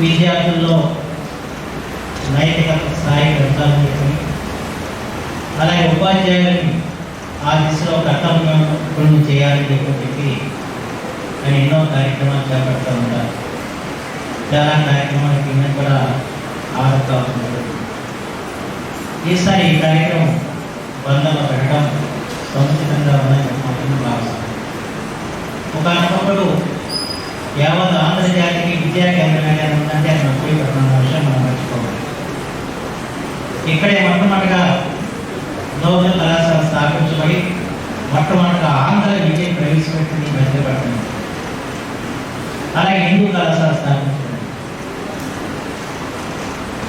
విద్యార్థుల్లో నైతిక స్థాయి పెంచాలని చెప్పి అలాగే ఉపాధ్యాయులని ఆ దిశలో కర్తవ్యం చేయాలని చెప్పి నేను ఎన్నో కార్యక్రమాలు చేపడుతూ ఉంటాను చాలా కార్యక్రమాల కింద కూడా ఆడుతూ ఉంటారు ఈసారి ఈ కార్యక్రమం బంధంలో పెట్టడం సముచితంగా ఉందని చెప్పి భావిస్తాను ఒకనొకప్పుడు యావత్ ఆంధ్రజాతికి విద్యా కేంద్రమైన ఉందంటే అది నొప్పిపడుతున్న విషయం మనం మర్చిపోవాలి ఇక్కడే మొట్టమొదటిగా నోబెల్ కళాశాల స్థాపించబడి మొట్టమొదటిగా ఆంధ్ర విద్య ప్రవేశపెట్టింది మధ్యపడుతుంది అలాగే హిందూ కళాశాల స్థాపించబడింది.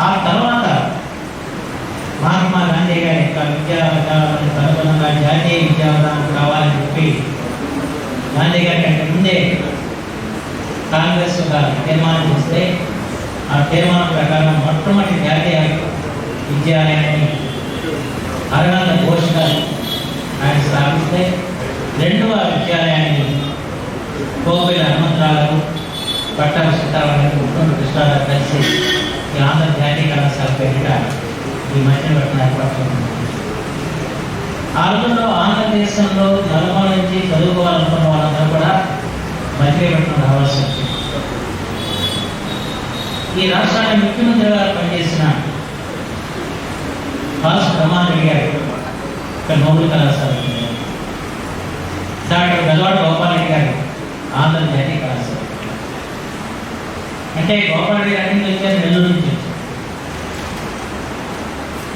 ఆ తర్వాత మహాత్మా గాంధీ గారి యొక్క విద్యా విధానాలకు అనుగుణంగా జాతీయ విద్యా విధానం కావాలని చెప్పి గాంధీ గారి కంటే ముందే కాంగ్రెస్ ఒక తీర్మానం చేస్తే ఆ తీర్మానం ప్రకారం మొట్టమొదటి జాతీయ విద్యాలయాన్ని అరవింద ఘోష్ గారు ఆయన స్థాపిస్తే రెండవ విద్యాలయాన్ని కోవిల హనుమంతరావు పట్టాభి సీతారామన్ ముఖ్యమంత్రి కృష్ణారావు కలిసి ఈ ఆంధ్ర జాతీయ కళాశాల పేరిట ఈ మధ్యవర్తన ఏర్పాటు చేసింది. ఆ రోజుల్లో ఆంధ్రదేశంలో నలుమూల నుంచి చదువుకోవాలనుకున్న వాళ్ళందరూ కూడా మధ్యవర్తనం రావాల్సి వచ్చింది ఈ రాష్ట్రానికి ముఖ్యమంత్రిగా పనిచేసిన కాసు బ్రహ్మారెడ్డి గారు ఇక్కడ నోబెల్ కళాశాల పెట్టారు. డాక్టర్ గజవాడ గోపాలరెడ్డి గారు ఆంధ్ర జాతీయ కళాశాల అంటే గోపాలరెడ్డి గారి నుంచి వచ్చారు? నెల్లూరు నుంచి వచ్చారు.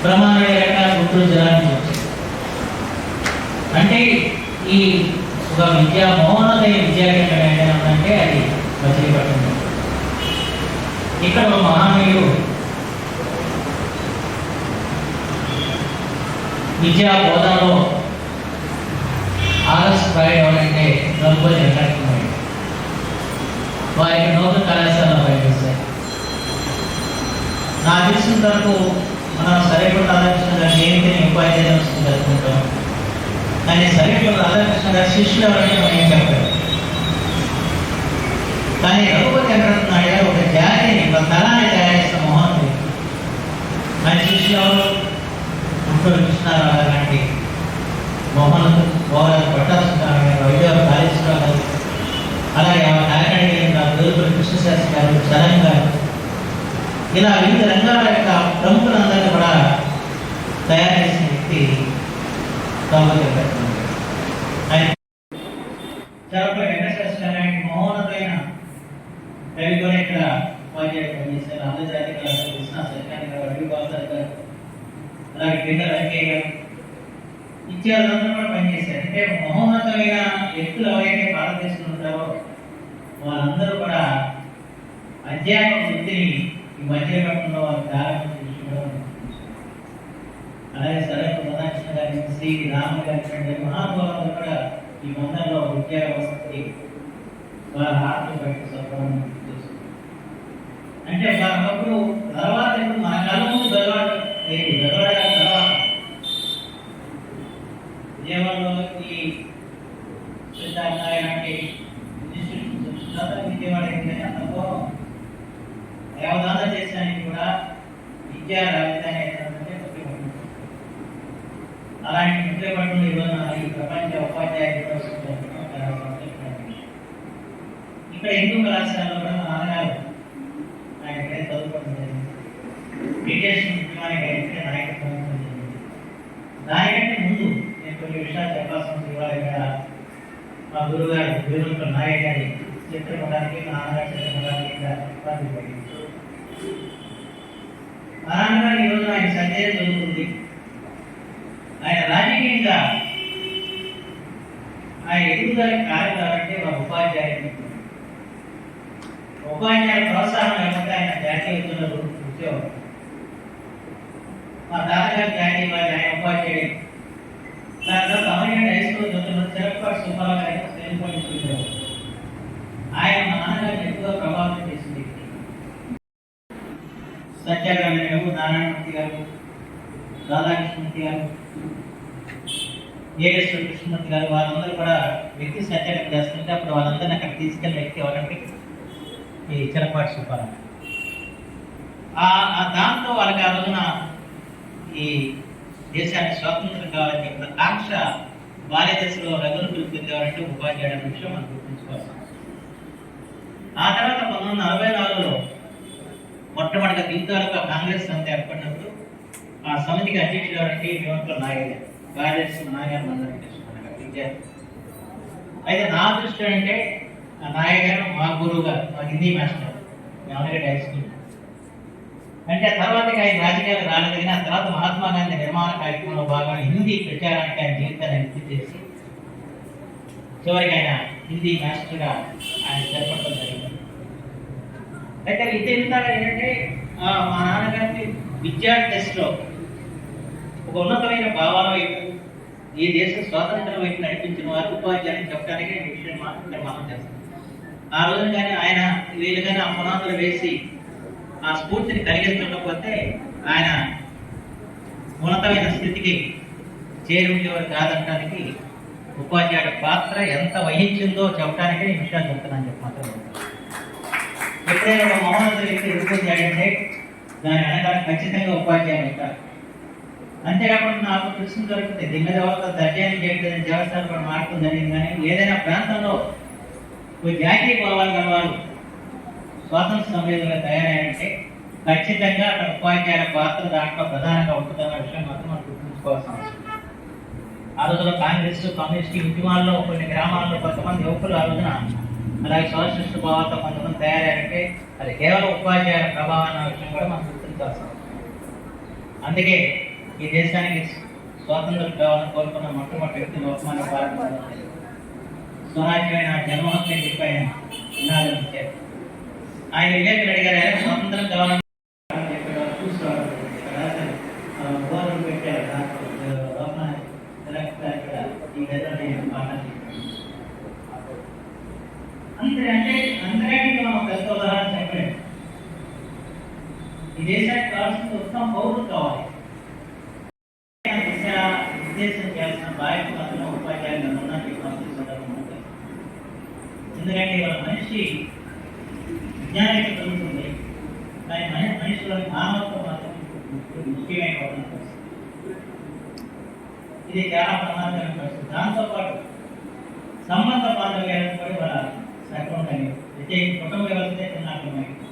బ్రహ్మారెడ్డి గారి గారు గుంటూరు జిల్లా నుంచి వచ్చారు. అంటే ఈ ఒక విద్యా మౌనదయ విద్యా కేంద్రం ఏంటంటే అది మచిలీపట్నం ఇక్కడ మహానీయులు విద్యా బోధనలో ఆగస్ట్ ప్రైడ్ ఎవరంటే గొప్ప వెంకటకుమారి వారికి నూతన కళాశాల పనిచేస్తాయి నా తెలిసిన వరకు మనం సరైన రాధాకృష్ణ గారి జయంతిని ఉపాధ్యాయ జరుపుకుంటాం కానీ సరైన రాధాకృష్ణ గారి శిష్యులు ఎవరంటే మనం ఏం చెప్పారు కానీ రఘుపతి వెంకటనాయుడు గారు ఒక జాతిని ఒక తరాన్ని తయారు చేసిన మోహన్ ఆయన శిష్యులు ఎవరు గుంటూరు కృష్ణారావు గారు లాంటి మోహన్ గోవాల పట్టాసురావు గారు వైద్యవారు కాళేశ్వరరావు గారు అలాగే కాకినాడ గారు దొరుకుల కృష్ణశాస్త్రి గారు చరణ్ గారు ఇలా వివిధ రంగాల యొక్క ప్రముఖులందరినీ కూడా తయారు చేసిన వ్యక్తి రఘుపతి వెంకటనాయుడు ఆయన చరప వెంకటశాస్త్రి అలాంటి మహోన్నతమైన కవి కూడా ఇక్కడ ఉపాధ్యాయుడు పనిచేశారు ఆంధ్రజాతీయ కళాశాల కృష్ణ సత్యాన్ని గారు అడవి అలాగే వెంకయ్య గారు ఇత్యాదులందరూ కూడా పనిచేశారు అంటే మహోన్నతమైన వ్యక్తులు ఎవరైతే భారతదేశంలో ఉంటారో వాళ్ళందరూ కూడా అధ్యాపక వృత్తిని ఈ మధ్యపట్నంలో వారు ప్రారంభించిన విషయం అలాగే సదాకృష్ణ గారి శ్రీ రామ గారి మహానుభావులు కూడా ఈ మందరంలో విద్యా వ్యవస్థకి వారి ఆత్మ బయట సత్వం అంటే ఒకప్పుడు తర్వాత ఇప్పుడు మన కళ్ళ ముందు గెలవాడు లేదు గెలవాడ తర్వాత విజయవాడలో ఈ సిద్ధార్థ విజయవాడ ఏంటంటే అంతలో దేవదాన దేశానికి కూడా విద్యా రాజధాని ఏంటంటే ముఖ్యపట్నం అలాంటి ముఖ్యపట్నం ఈరోజు ఈ ప్రపంచ ఉపాధ్యాయ దినోత్సవం ఇక్కడ హిందూ కళాశాలలో కూడా మా నాన్నగారు ఆయన ఇక్కడే చదువుకోవడం జరిగింది బ్రిటిష్ ఉద్యమానికి ఆయన ఇక్కడే నాయకత్వం వహించడం జరిగింది దానికంటే ముందు నేను కొన్ని విషయాలు చెప్పాల్సిన ఉంది ఇవాళ ఇక్కడ మా గురుగారు వీరుల నాయక్ గారి చిత్రపటానికి మా నాన్నగారి చిత్రపటానికి ఇక్కడ పడింది. మా నాన్నగారు ఈరోజు ఆయన సందేహం జరుగుతుంది ఆయన రాజకీయంగా ఆయన ఎదుగుదల కారణం అంటే ఒక ఉపాధ్యాయుడు. ఉపాధ్యాయుల ప్రోత్సాహం ఏమంటే ఆయన జాతీయ ఉద్యోగంలో ఉద్యోగం మా తాతగారు జాతీయ వారి ఆయన ఉపాధ్యాయుడు దాని తర్వాత అమర్యాడ్ హై స్కూల్ చదువుతున్న చిరక్పాటి సుబ్బారావు గారు ఆయన మా నాన్నగారిని ఎక్కువ ప్రభావితం చేసింది సత్యాగ్రహ గారు నారాయణమూర్తి గారు రాధాకృష్ణమూర్తి గారు ఏడేశ్వర కృష్ణమూర్తి గారు వాళ్ళందరూ కూడా వ్యక్తి సత్యాగ్రహం చేస్తుంటే అప్పుడు వాళ్ళందరినీ అక్కడ తీసుకెళ్ళిన వ్యక్తి ఎవరంటే ఈ చిరపాటి సుబ్బారావు. ఆ దాంతో వాళ్ళకి ఆ రోజున ఈ దేశానికి స్వాతంత్రం కావాలని చెప్పిన కాంక్ష బాల్య దశలో రంగులు పిలిపించేవారంటే ఉపాధ్యాయుడు అనే విషయం మనం గుర్తుంచుకోవాలి. ఆ తర్వాత పంతొమ్మిది వందల నలభై నాలుగులో మొట్టమొదటిగా దీంతో కాంగ్రెస్ సమితి ఏర్పడినప్పుడు ఆ సమితికి అధ్యక్షుడు ఎవరంటే యువకుల నాగయ్య కార్యదర్శి నాగయ్య మందరం అయితే నా దృష్టి అంటే ఆ నాయక్ మా గురువు గారు మా Hindi master already high school. అంటే ఆ తర్వాత ఆయన రాజకీయాలు రాలేదగిన ఆ తర్వాత మహాత్మా గాంధీ నిర్మాణ కార్యక్రమంలో భాగంగా హిందీ ప్రచారానికి ఆయన జీవితాన్ని ఎంపిక చేసి చివరికి ఆయన హిందీ మాస్టర్గా ఆయన చేపట్టడం జరిగింది. అయితే ఇది ఏంటంటే ఆ, మా నాన్నగారికి విద్యా దశలో ఒక ఉన్నతమైన భావాల వైపు ఈ దేశ స్వాతంత్రం వైపు నడిపించిన వారు ఉపాధ్యాయులు చెప్పడానికి విషయం మాత్రం నిర్మాణం మనం ఆ రోజు కానీ ఆయన వీళ్ళు కానీ ఆ పునాదులు వేసి ఆ స్ఫూర్తిని కలిగించకపోతే ఆయన ఉన్నతమైన స్థితికి చేరి ఉండేవారు కాదనడానికి ఉపాధ్యాయుడి పాత్ర ఎంత వహించిందో చెప్పడానికి నేను విషయాలు చెప్తున్నాను చెప్పి మాత్రం ఎప్పుడైనా ఒక మహోన్నత వ్యక్తి ఉపాధ్యాయుడంటే దాని అనగానే ఖచ్చితంగా ఉపాధ్యాయులు ఉంటారు అంతేకాకుండా నాకు కృష్ణ దొరుకుతుంది దిగ్గ దేవత దర్జాన్ని చేయడం దేవస్థానం కూడా మార్పు జరిగింది కానీ ఏదైనా ప్రాంతంలో జాతీయ భావాలు గలవారు స్వాతంత్ర సమయంలో తయారయ్యారంటే ఖచ్చితంగా అక్కడ ఉపాధ్యాయుల పాత్ర దాంట్లో ప్రధానంగా ఉంటుందన్న విషయం మాత్రం మనం గుర్తుంచుకోవాల్సిన అవసరం ఆ రోజున కాంగ్రెస్ కమ్యూనిస్ట్ ఉద్యమాల్లో కొన్ని గ్రామాల్లో కొంతమంది యువకులు ఆ రోజున అలాగే సోషలిస్ట్ భావాలతో కొంతమంది తయారయ్యారంటే అది కేవలం ఉపాధ్యాయుల ప్రభావం అన్న విషయం కూడా మనం గుర్తించాల్సిన అందుకే ఈ దేశానికి స్వాతంత్రం కావాలని కోరుకున్న మొట్టమొదటి వ్యక్తి లోకమాన్య భారత స్వరాజ్యమైన జన్మహత్య చెప్పి ఆయన నినాదం ఆయన వివేకులు అడిగారు "ఆయన స్వాతంత్రం కావాలని అని చెప్పాడు. చూసుకోవాలి. ఇక్కడ రాశారు. ఆ, ఉదాహరణ పెట్టారు దాంట్లో. ఆ, లోకమాన్య తిలక్ గారు ఇక్కడ ఈ గదిలో నేను పాఠాలు చెప్పాను. అంతే అంటే అంతకంటే మనం ఒక పెద్ద ఉదాహరణ చెప్పలేదు ఈ దేశానికి కావాల్సిన ఉత్తమ పౌరులు కావాలి దిశ నిర్దేశం చేయాల్సిన బాధ్యత మాత్రం ఉపాధ్యాయులు ఉన్నట్టు పంపిణీ సందర్భం ఉంటుంది. ఎందుకంటే ఇవాళ మనిషి విజ్ఞానం పెరుగుతుంది దాని మన మనిషిలోని మానవత్వం మాత్రం ముఖ్యమైన పరిస్థితి ఇది చాలా ప్రమాదకరమైన పరిస్థితి. దాంతోపాటు సంబంధ బాంధవ్యాలను కూడా ఇవాళ సక్రమంగా అయితే కుటుంబ వ్యవస్థ చిన్నాకమైంది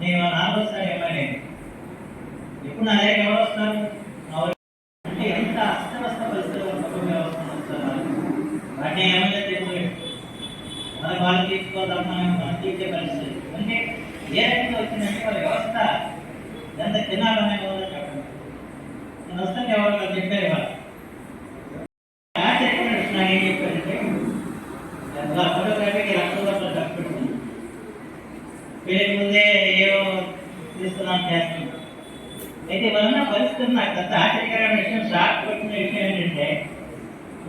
నేను నాలుగోసారి ఎమ్మెల్యే ఎప్పుడు నా దగ్గర ఎవరు వస్తారు మా ఊరి అంటే ఎంత అస్తవ్యస్త పరిస్థితుల్లో కుటుంబ వ్యవస్థ వస్తున్నారు వాటిని ఎమ్మెల్యే తీసుకోలేదు మన వాళ్ళు తీసుకోదాం మనం మనం తీసే పరిస్థితి అంటే ఏ రకంగా వచ్చిందంటే వాళ్ళ వ్యవస్థ ఎంత తినాలనే ఉందో చెప్పండి. నేను వస్తాను ఎవరు చెప్పారు ఇవాళ. నాకు ఏం చెప్పారంటే ఫోటోగ్రఫీకి లక్షల రూపాయలు పేరు ముందే ఏవో తీసుకున్నాం చేస్తున్నాం. అయితే వలన పరిస్థితి నాకు అంత ఆశ్చర్యకరమైన విషయం షాక్ కొట్టిన విషయం ఏంటంటే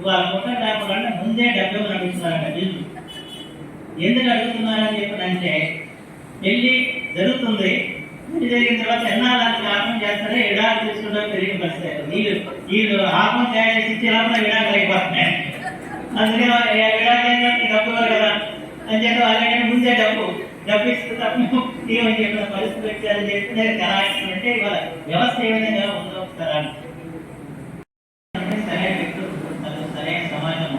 వాళ్ళ ఫోటోగ్రాఫర్ అంటే ముందే డబ్బులు నడుపుతున్నారంట ఎందుకు అడుగుతున్నారని చెప్పినంటే పెళ్ళి జరుగుతుంది. పెళ్ళి జరిగిన తర్వాత ఎన్నాళ్ళకి ఆపం చేస్తారో ఎడాలు తీసుకుంటా పెరిగిన పరిస్థితి వీళ్ళు వీళ్ళు ఆపం చేసి ఇచ్చే లోపల విడాకులు అయిపోతున్నాయి. అందుకే విడాకులు డబ్బు కదా. అని చెప్పి వాళ్ళకి ముందే డబ్బు డబ్బు ఇస్తే తప్ప ఏమని చెప్పిన పరిస్థితి వచ్చారని చెప్పి నేను కరాయించమంటే ఇవాళ వ్యవస్థ ఏ విధంగా ఉందో ఒకసారి సరైన వ్యక్తులు సరైన సమాజం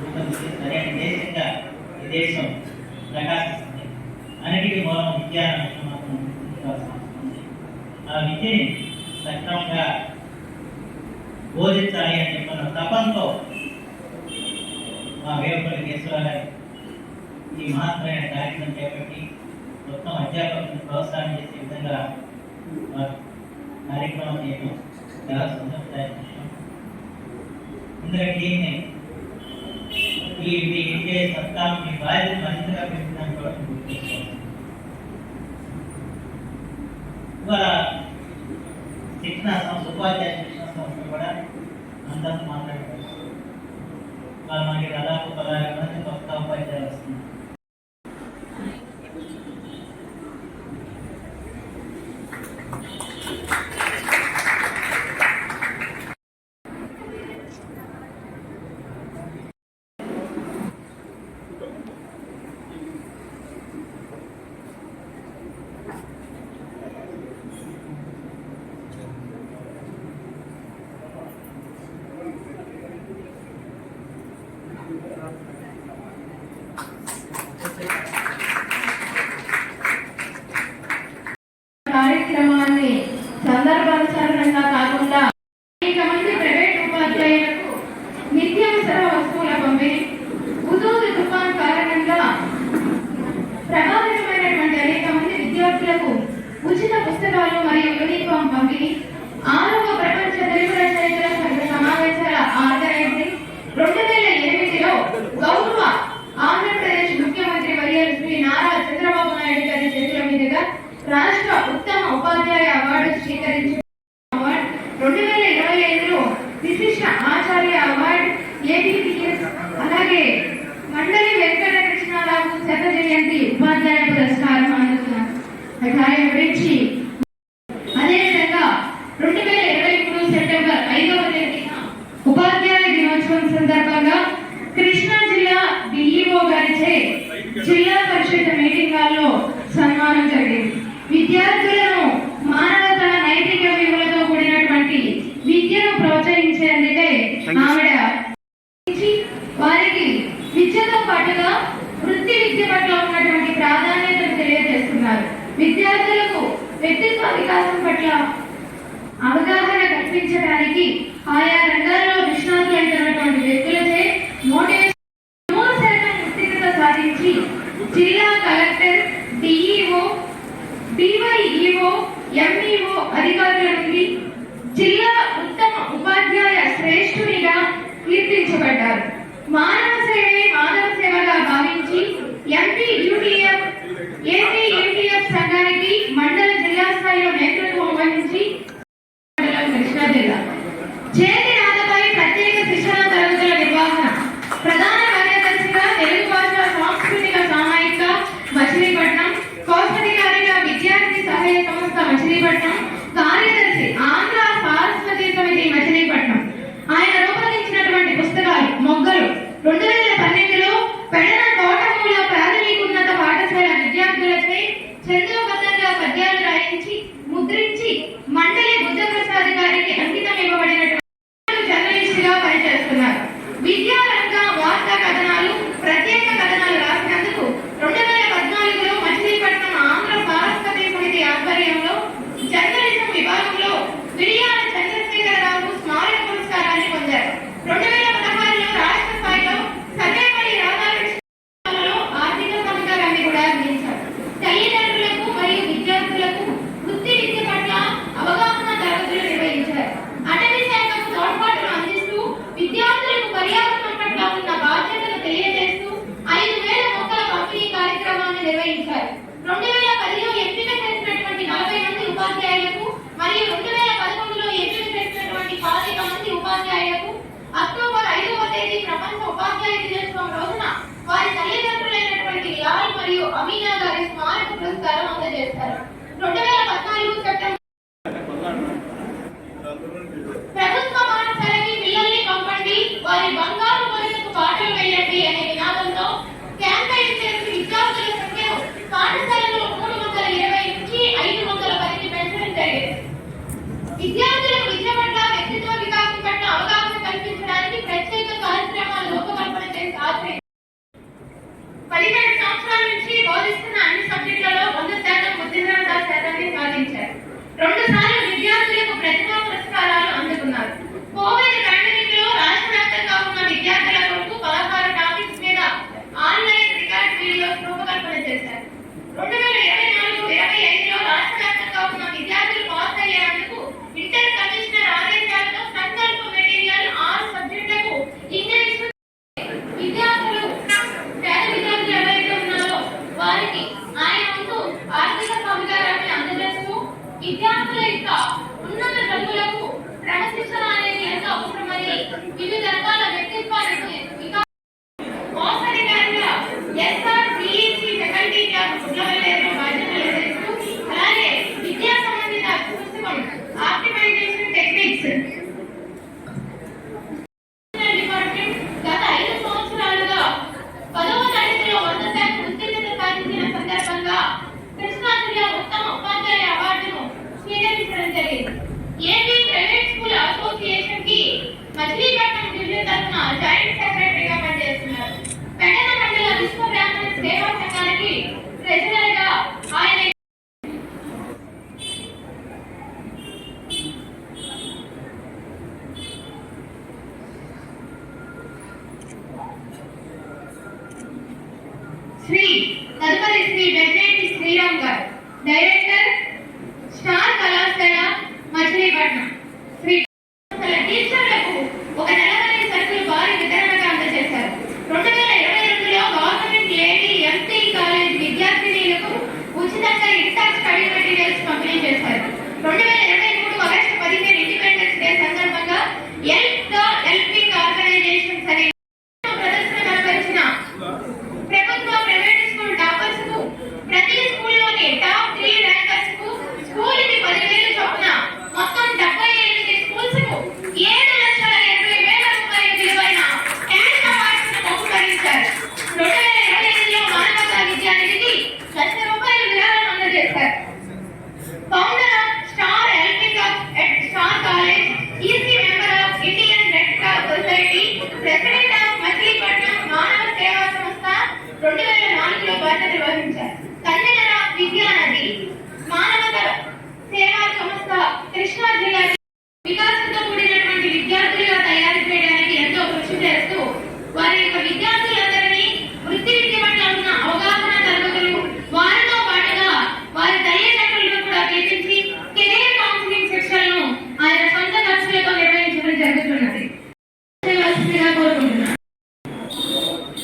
రూపొందించి సరైన దేశంగా ఈ దేశం ప్రకాశిస్తుంది అన్నిటికీ మూలం విద్య అనే విషయం మాత్రం గుర్తుంచుకోవాల్సిన అవసరం ఉంది. వచ్చి సక్రమంగా బోధించాలి అని చెప్పిన తపంతో మా వేపల్లి కేశవ ఈ మహత్తరమైన కార్యక్రమం చేపట్టి మొత్తం అధ్యాపకులను ప్రోత్సాహం చేసే విధంగా కార్యక్రమం చేయడం చాలా సంతోషదాయక విషయం. ఎందుకంటే ఈ మీ విద్య సత్కారం మీ బాధ్యత మరింతగా పెంచడానికి కూడా గుర్తించాలి ఇవాళ శిక్షణ సంస్థ ఉపాధ్యాయ శిక్షణ సంస్థ కూడా అందరితో మాట్లాడుకోవచ్చు. వాళ్ళు మనకి దాదాపు పదహారు మంది కొత్త ఉపాధ్యాయులు వస్తున్నారు my uniform company are EO గారిచే జిల్లా పరిషత్ మీటింగ్ హాల్లో సన్మానం జరిగింది. విద్యార్థులను మానవత నైతిక విలువలతో కూడినటువంటి విద్యను ప్రోత్సహించేందుకే ఆవిడ వారికి విద్యతో పాటుగా వృత్తి విద్య పట్ల ఉన్నటువంటి ప్రాధాన్యతను తెలియజేస్తున్నారు. విద్యార్థులకు వ్యక్తిత్వ వికాసం పట్ల అవగాహన కల్పించడానికి ఆయా రంగాల్లో నిష్ణాతులైనటువంటి వ్యక్తులచే మోటివేషన్ డివైఈఓ ఎంఈఓ అధికారుల నుండి జిల్లా ఉత్తమ ఉపాధ్యాయ శ్రేష్ఠునిగా కీర్తించబడ్డారు. మానవ సేవే మానవ సేవగా భావించి ఎంపీ చేశారు. రెండు వేల ఇరవై तदपर इसमें डेफिनेटली श्रीरंग डायरेक्टर स्टार कलाकार मछली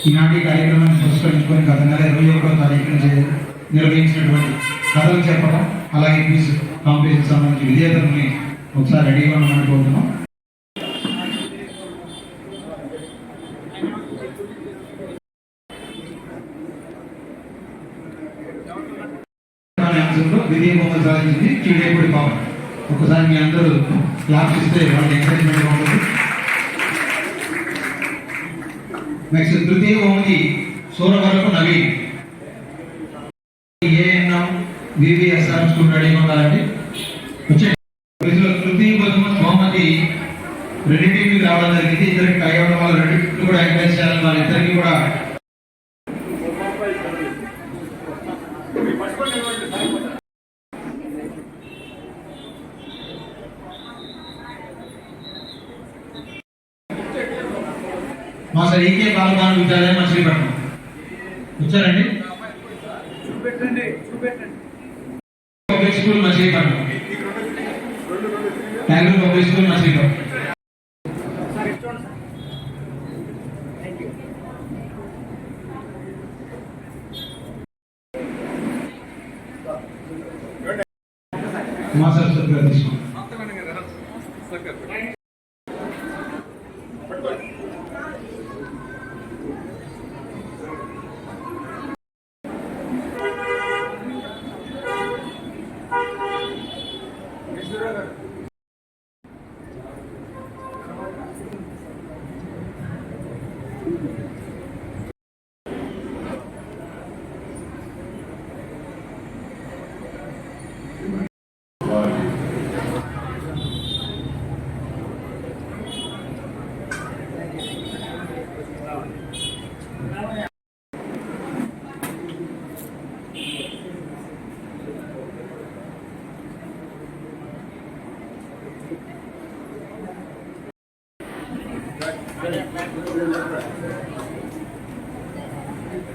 ఈనాటి కార్యక్రమాన్ని పురస్కరించుకొని గత నెల ఇరవై ఒకటో తారీఖున నిర్వహించినటువంటి కథలు చెప్పడం అలాగే క్విజ్ కాంపిటీషన్ సంబంధించి విజేతల్ని ఒకసారి రెడీ అవ్వడం అనుకుంటున్నాం విజయ ఒకసారి మీ అందరూ క్లాస్ ఇస్తే వాళ్ళు ఎంకరేజ్మెంట్ ఉంటుంది. నెక్స్ట్ తృతీయ ఓమిది Suravarapu Naveen. ANM VVSR school రెడీగా ఉండాలండి వచ్చే తృతీయ బహుమతి బహుమతి రెండింటికి రావడం జరిగింది ఇద్దరికి టై వల్ల రెండింటికి కూడా ఎంకరేజ్ చేయాలని వాళ్ళిద్దరికి కూడా అసలు ఏకే బాలకాను విద్యాలయం మచిలీపట్నం వచ్చారండి public school Machilipatnam Bengaluru public school Machilipatnam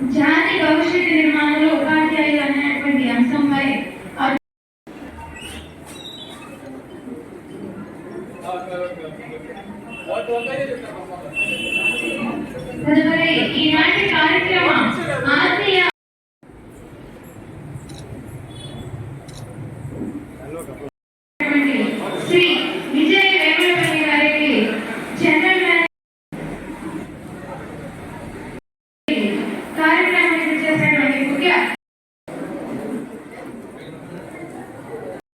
జాతి భవిష్యత్ నిర్మాణంలో ఉపాధి